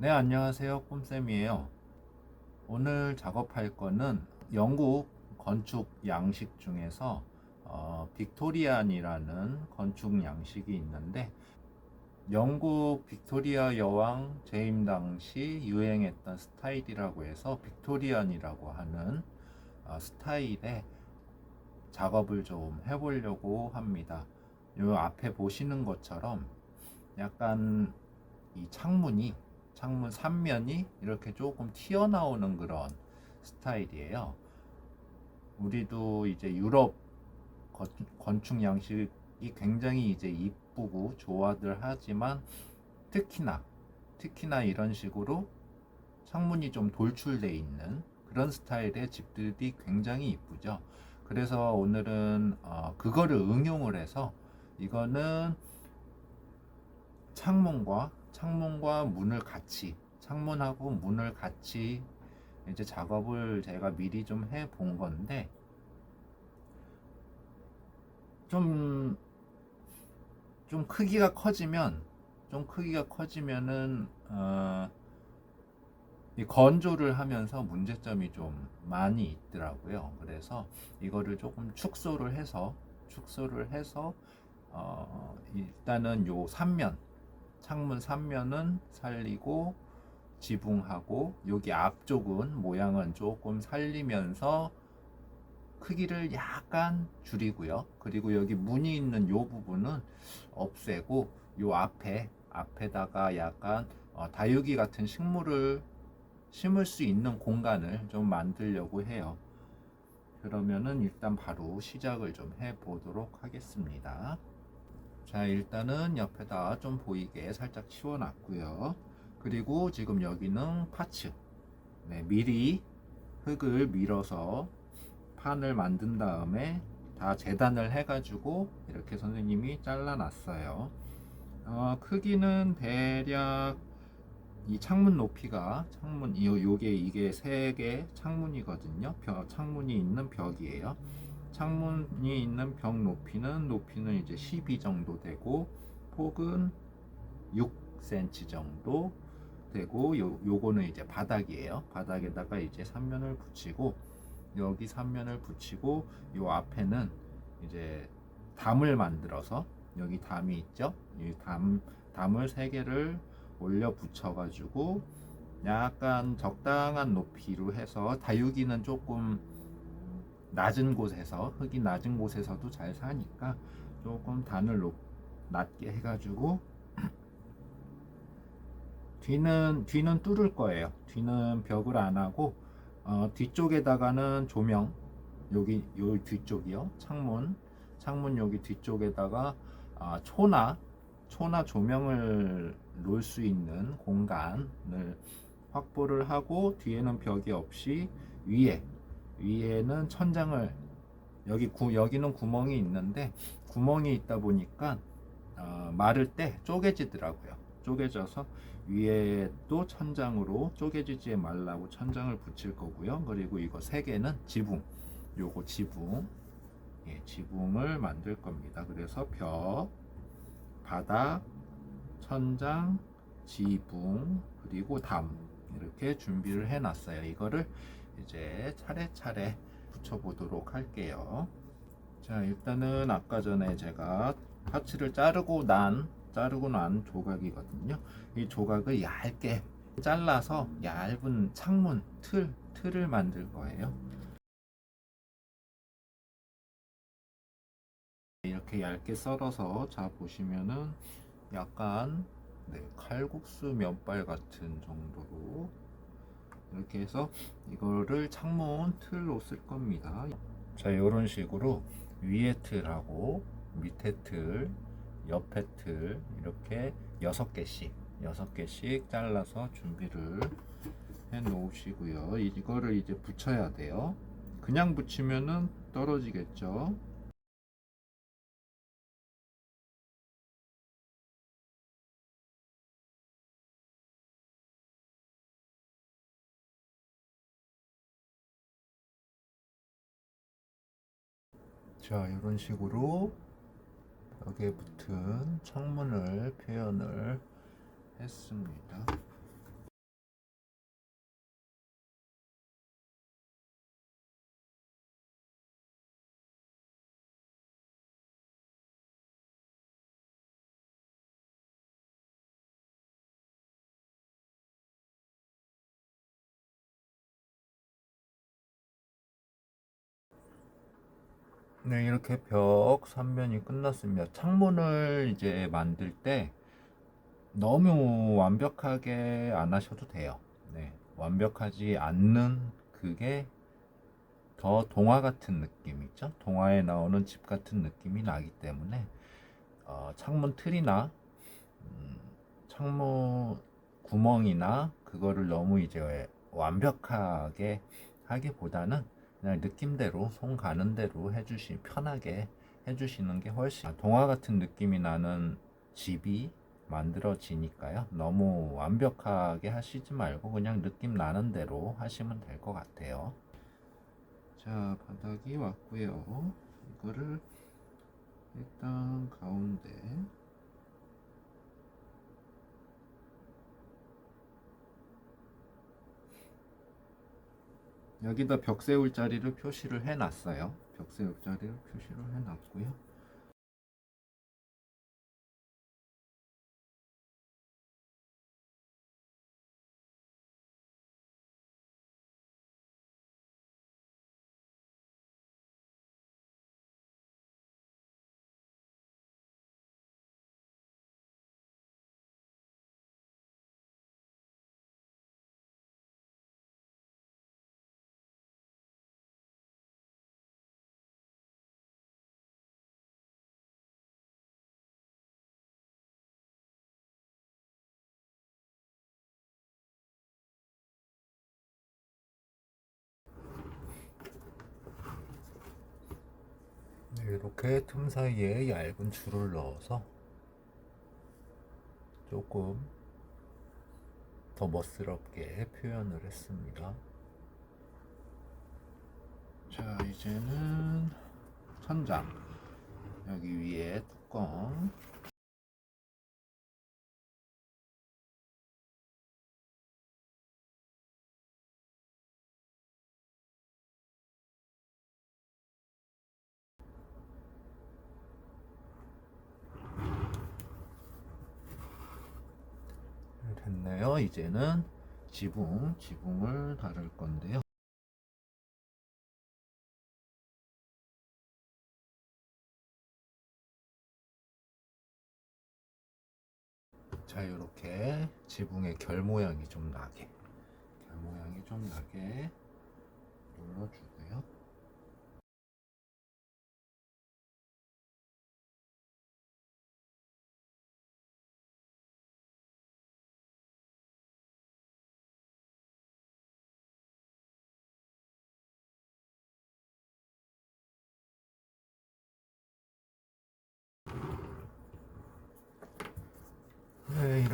네, 안녕하세요. 꼼쌤이에요. 오늘 작업할 거는 영국 건축 양식 중에서 어, 빅토리안이라는 건축 양식이 있는데 영국 빅토리아 여왕 재임 당시 유행했던 스타일이라고 해서 빅토리안이라고 하는 어, 스타일의 작업을 좀 해보려고 합니다. 요 앞에 보시는 것처럼 약간 이 창문이 창문 3면이 이렇게 조금 튀어나오는 그런 스타일이에요. 우리도 이제 유럽 건- 건축 양식이 굉장히 이제 이쁘고 좋아들 하지만 특히나 특히나 이런 식으로 창문이 좀 돌출돼 있는 그런 스타일의 집들이 굉장히 이쁘죠. 그래서 오늘은 어, 그거를 응용을 해서 이거는 창문과 창문과 문을 같이 창문하고 문을 같이 이제 작업을 제가 미리 좀 해 본 건데 좀 좀 크기가 커지면 좀 크기가 커지면은 어, 이 건조를 하면서 문제점이 좀 많이 있더라고요. 그래서 이거를 조금 축소를 해서 축소를 해서 어, 일단은 요 3면 창문 3면은 살리고 지붕하고 여기 앞쪽은 모양은 조금 살리면서 크기를 약간 줄이고요. 그리고 여기 문이 있는 요 부분은 없애고 요 앞에 앞에다가 약간 어, 다육이 같은 식물을 심을 수 있는 공간을 좀 만들려고 해요. 그러면은 일단 바로 시작을 좀 해 보도록 하겠습니다. 자, 일단은 옆에다 좀 보이게 살짝 치워놨고요. 그리고 지금 여기는 파츠. 네, 미리 흙을 밀어서 판을 만든 다음에 다 재단을 해가지고 이렇게 선생님이 잘라놨어요. 어, 크기는 대략 이 창문 높이가 창문 요 요게 이게 세 개 창문이거든요. 벽 창문이 있는 벽이에요. 창문이 있는 벽 높이는 높이는 이제 12 정도 되고 폭은 6cm 정도 되고 요 요거는 이제 바닥이에요. 바닥에다가 이제 3면을 붙이고 여기 3면을 붙이고 요 앞에는 이제 담을 만들어서 여기 담이 있죠. 이 담 담을 세 개를 올려 붙여 가지고 약간 적당한 높이로 해서 다육이는 조금 낮은 곳에서 흙이 낮은 곳에서도 잘 사니까 조금 단을 높, 낮게 해가지고 뒤는 뒤는 뚫을 거예요. 뒤는 벽을 안 하고 어, 뒤쪽에다가는 조명 여기 요 뒤쪽이요 창문 창문 여기 뒤쪽에다가 아, 초나 초나 조명을 놓을 수 있는 공간을 확보를 하고 뒤에는 벽이 없이 위에 위에는 천장을 여기 구, 여기는 구멍이 있는데 구멍이 있다 보니까 어, 마를 때 쪼개지더라고요. 쪼개져서 위에도 천장으로 쪼개지지 말라고 천장을 붙일 거고요. 그리고 이거 세 개는 지붕, 요거 지붕, 예, 지붕을 만들 겁니다. 그래서 벽, 바닥, 천장, 지붕, 그리고 담 이렇게 준비를 해 놨어요. 이거를 이제 차례차례 붙여보도록 할게요. 자, 일단은 아까 전에 제가 파츠를 자르고 난 자르고 난 조각이거든요. 이 조각을 얇게 잘라서 얇은 창문 틀 틀을 만들 거예요. 이렇게 얇게 썰어서 자 보시면은 약간 네, 칼국수 면발 같은 정도로 이렇게 해서 이거를 창문 틀로 쓸 겁니다. 자, 이런 식으로 위에 틀하고 밑에 틀, 옆에 틀 이렇게 여섯 개씩 여섯 개씩 잘라서 준비를 해 놓으시고요. 이거를 이제 붙여야 돼요. 그냥 붙이면은 떨어지겠죠. 자, 이런 식으로 벽에 붙은 창문을 표현을 했습니다. 네, 이렇게 벽 3면이 끝났습니다. 창문을 이제 만들 때 너무 완벽하게 안 하셔도 돼요. 네, 완벽하지 않는 그게 더 동화 같은 느낌이죠. 동화에 나오는 집 같은 느낌이 나기 때문에 어, 창문 틀이나 음, 창문 구멍이나 그거를 너무 이제 완벽하게 하기보다는 그냥 느낌대로 손 가는 대로 해주시 편하게 해주시는 게 훨씬 동화 같은 느낌이 나는 집이 만들어지니까요. 너무 완벽하게 하시지 말고 그냥 느낌 나는 대로 하시면 될 것 같아요. 자, 바닥이 왔고요. 이거를 일단 가운데 여기다 벽 세울 자리를 표시를 해 놨어요. 벽 세울 자리를 표시를 해 놨고요. 이렇게 틈 사이에 얇은 줄을 넣어서 조금 더 멋스럽게 표현을 했습니다. 자, 이제는 천장 여기 위에 뚜껑 됐네요. 이제는 지붕, 지붕을 다룰 건데요. 자, 이렇게 지붕의 결 모양이 좀 나게, 결 모양이 좀 나게 눌러주고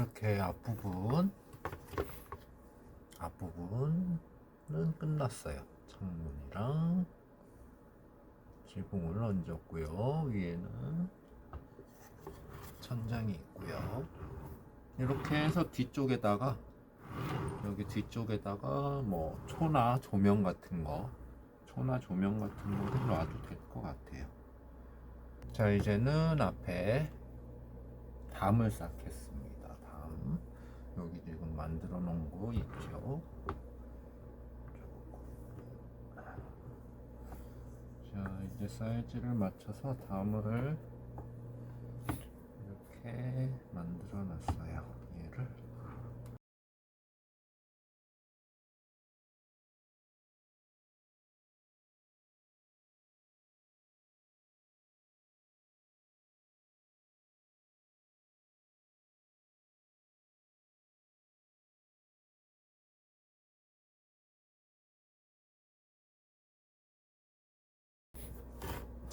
이렇게 앞부분, 앞부분은 끝났어요. 창문이랑 지붕을 얹었고요. 위에는 천장이 있고요. 이렇게 해서 뒤쪽에다가 여기 뒤쪽에다가 뭐 초나 조명 같은 거, 초나 조명 같은 거를 놔도 될 것 같아요. 자, 이제는 앞에 담을 쌓겠습니다. 담. 여기 지금 만들어 놓은 거 있죠. 자, 이제 사이즈를 맞춰서 담을 이렇게 만들어 놨어요.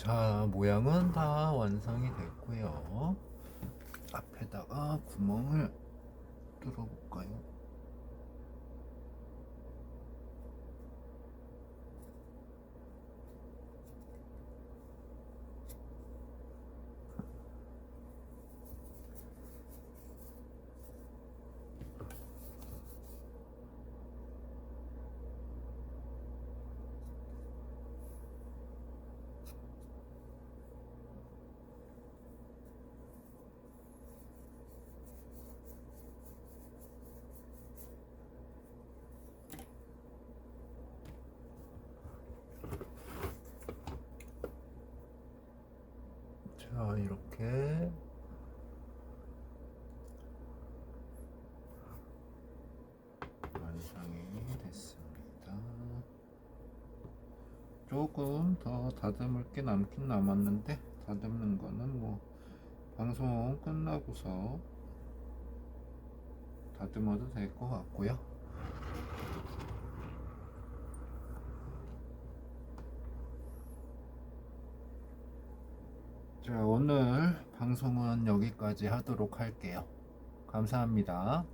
자, 모양은 다 완성이 됐고요. 앞에다가 구멍을 뚫어볼까요? 자, 이렇게 완성이 됐습니다. 조금 더 다듬을 게 남긴 남았는데 다듬는 거는 뭐 방송 끝나고서 다듬어도 될 것 같고요. 자, 오늘 방송은 여기까지 하도록 할게요. 감사합니다.